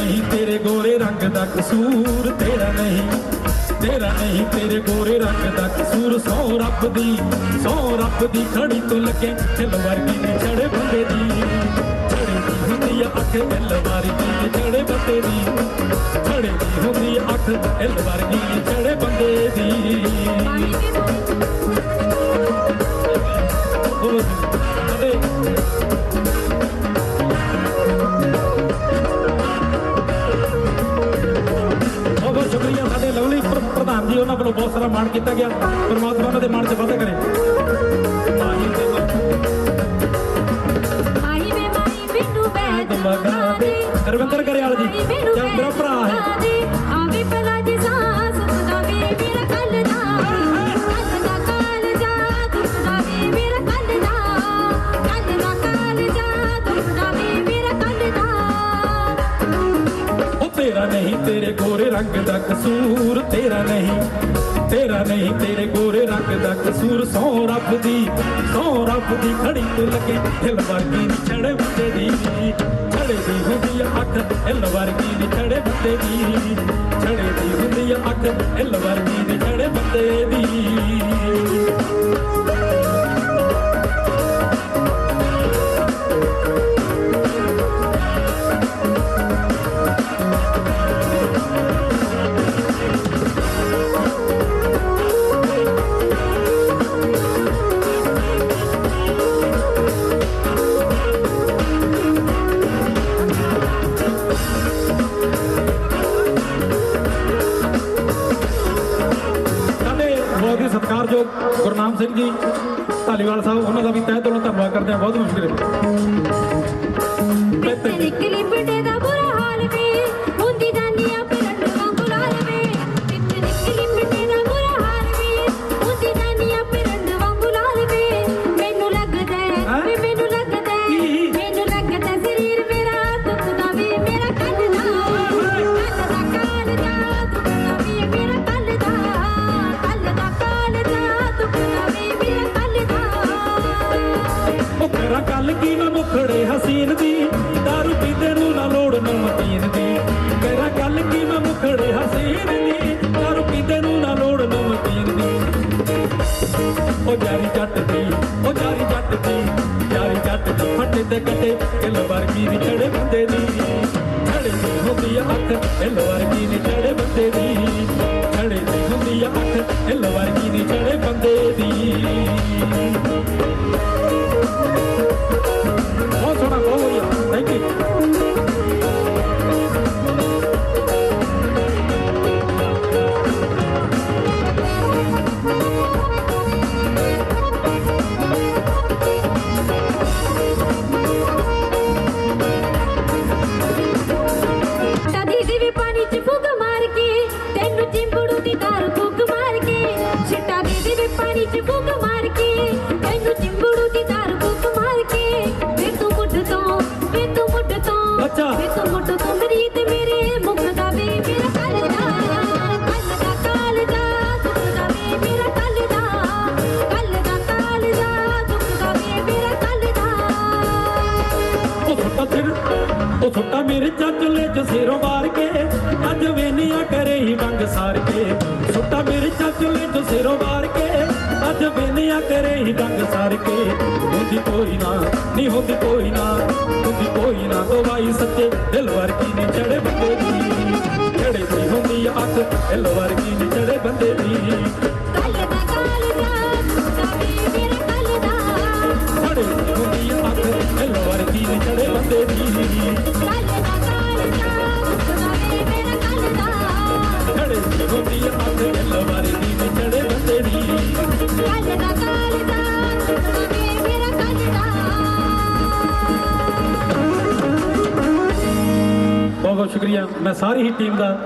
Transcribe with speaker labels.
Speaker 1: ਤੇਰੇ ਗੋਰੇ ਰੰਗ ਦਾ ਕਸੂਰ ਤੇਰਾ ਨਹੀਂ ਤੇਰਾ ਨਹੀਂ, ਤੇਰੇ ਗੋਰੇ ਰੰਗ ਦਾ ਕਸੂਰ। ਸੌ ਰੱਬ ਦੀ, ਸੌ ਰੱਬ ਦੀ ਖੜੀ ਤੋਂ ਲੱਗੇ ਢਿੱਲ ਵਰਗੀ ਨੇ ਛੜੇ ਬੰਦੇ ਦੀ ਛੜੇ ਦੀ ਹੁੰਦੀ ਅੱਖ ਢਿੱਲ ਵਰਗੀ ਨੇ ਛੜੇ ਬੰਦੇ ਦੀ ਛੜੇ ਦੀ ਹੁੰਦੀ ਅੱਖ ਢਿੱਲ ਵਰਗੀ ਨੇ ਛੜੇ ਉਹਨਾਂ ਵੱਲੋਂ ਬਹੁਤ ਸਾਰਾ ਮਾਣ ਕੀਤਾ ਗਿਆ। ਪਰਮਾਤਮਾ ਉਹਨਾਂ ਦੇ ਮਾਣ 'ਚ ਵਾਧਾ ਕਰੇ। ਮਾਹੀ
Speaker 2: ਵੇ ਮਾਹੀ ਮੈਨੂੰ ਬੈਦ
Speaker 1: ਮਗਾ ਦੇ ਰਵਿੰਦਰ ਗਰੇਵਾਲ ਜੀ ਜਾਂ। ਗੋਰੇ ਰੰਗ ਦਾ ਕਸੂਰ ਤੇਰਾ ਨਹੀਂ ਤੇਰਾ ਨਹੀਂ, ਤੇਰੇ ਗੋਰੇ ਰੰਗ ਦਾ ਕਸੂਰ। ਸੌ ਰੱਬ ਦੀ, ਸੌ ਰੱਬ ਦੀ ਖੜੀ ਤੇ ਲੱਗੇ, ਹਿਲ ਵਰਗੀ ਨੀ ਛੜੇ ਬੰਦੇ ਦੀ। ਛੜੇ ਦੀ ਹੁੰਦੀ ਅੱਖ, ਹਿਲ ਵਰਗੀ ਨੀ ਛੜੇ ਬੰਦੇ ਦੀ। ਛੜੇ ਦੀ ਹੁੰਦੀ ਅੱਖ, ਹਿਲ ਵਰਗੀ ਨੀ ਛੜੇ ਸਤਿਕਾਰਯੋਗ ਗੁਰਨਾਮ ਸਿੰਘ ਜੀ ਧਾਲੀਵਾਲ ਸਾਹਿਬ, ਉਹਨਾਂ ਦਾ ਵੀ ਤਹਿ ਦਿਲੋਂ ਧੰਨਵਾਦ ਕਰਦੇ ਹਾਂ, ਬਹੁਤ ਮੁਸ਼ਕਿਲ ਹੈ। ਉਹ ਗੱਲ ਕੀ ਮੈਂ ਮੁਖੜੇ ਹਸੀਨ ਦੀ? ਦਾਰੂ ਪੀਂਦੇ ਨੂੰ ਨਾ ਲੋੜ ਨਮਕੀਨ ਦੀ। ਕਰਾਂ ਗੱਲ ਕੀ ਮੈਂ ਮੁਖੜੇ ਹਸੀਨ ਦੀ? ਦਾਰੂ ਪੀਂਦੇ ਨੂੰ ਨਾ ਲੋੜ ਨਮਕੀਨ ਦੀ। ਉਹ ਜਾਰੀ ਜੱਟ ਦੀ, ਉਹ ਜਾਰੀ ਜੱਟ ਦੀ, ਜਾਰੀ ਜੱਟ ਦੀ। ਫੱਟੇ ਤੇ ਕੱਟੇ ਕਿਲ ਵਰਗੀ ਨੀ ਚੜੇ ਬੰਦੇ ਦੀ। ਛੜੇ ਦੀ ਹੁੰਦੀ ਆ ਅੱਖ ਕਿਲ ਵਰਗੀ ਨੀ ਚੜੇ ਬੰਦੇ ਦੀ। ਛੜੇ ਦੀ ਹੁੰਦੀ ਆ ਅੱਖ ਕਿਲ ਵਰਗੀ ਨੀ ਚੜੇ ਬੰਦੇ ਦੀ। ਅੱਛਾ।
Speaker 2: ਵੇ ਤੂੰ ਮੁੱਢ ਤੋਂ ਮੇਰੀ ਤੇ ਮੇਰੇ ਮੁਖ ਦਾ ਵੇ ਮੇਰਾ ਕੱਲ ਦਾ। ਕੱਲ ਦਾ ਕਾਲ ਦਾ ਦੁੱਖ ਦਾ ਵੇ ਮੇਰਾ ਕੱਲ ਦਾ। ਕੱਲ ਦਾ ਕਾਲ ਦਾ ਦੁੱਖ ਦਾ ਵੇ ਮੇਰਾ ਕੱਲ ਦਾ।
Speaker 1: ਉਹ ਸੁੱਟਾ ਸਿਰ ਉਹ ਸੁੱਟਾ ਮੇਰੇ ਚਾਚਲੇ ਚ ਸਿਰੋਂ ਕਰੇ ਹੀ ਡੰਗ ਸਾਰ ਕੇ ਹੁੰਦੀ ਕੋਈ ਨਾ ਨਹੀਂ ਹੁੰਦੀ ਕੋਈ ਨਾ ਹੁੰਦੀ ਕੋਈ ਨਾ ਦਵਾਈ ਸੱਚੇ ਦਿਲ ਵਰਗੀ ਨਹੀਂ ਚੜੇ ਬੰਦੇ ਦੀ। ਚੜੇ ਦੀ ਹੁੰਦੀ ਅੱਖ ਦਿਲ ਵਰਗੀ ਨਹੀਂ ਚੜੇ ਬੰਦੇ ਦੀ। ਚੜੇ ਦੀ ਹੁੰਦੀ ਅੱਖ ਦਿਲ ਵਰਗੀ ਨਹੀਂ ਚੜੇ ਬੰਦੇ ਦੀ। ਸ਼ੁਕਰੀਆ। ਮੈਂ ਸਾਰੀ ਹੀ ਟੀਮ ਦਾ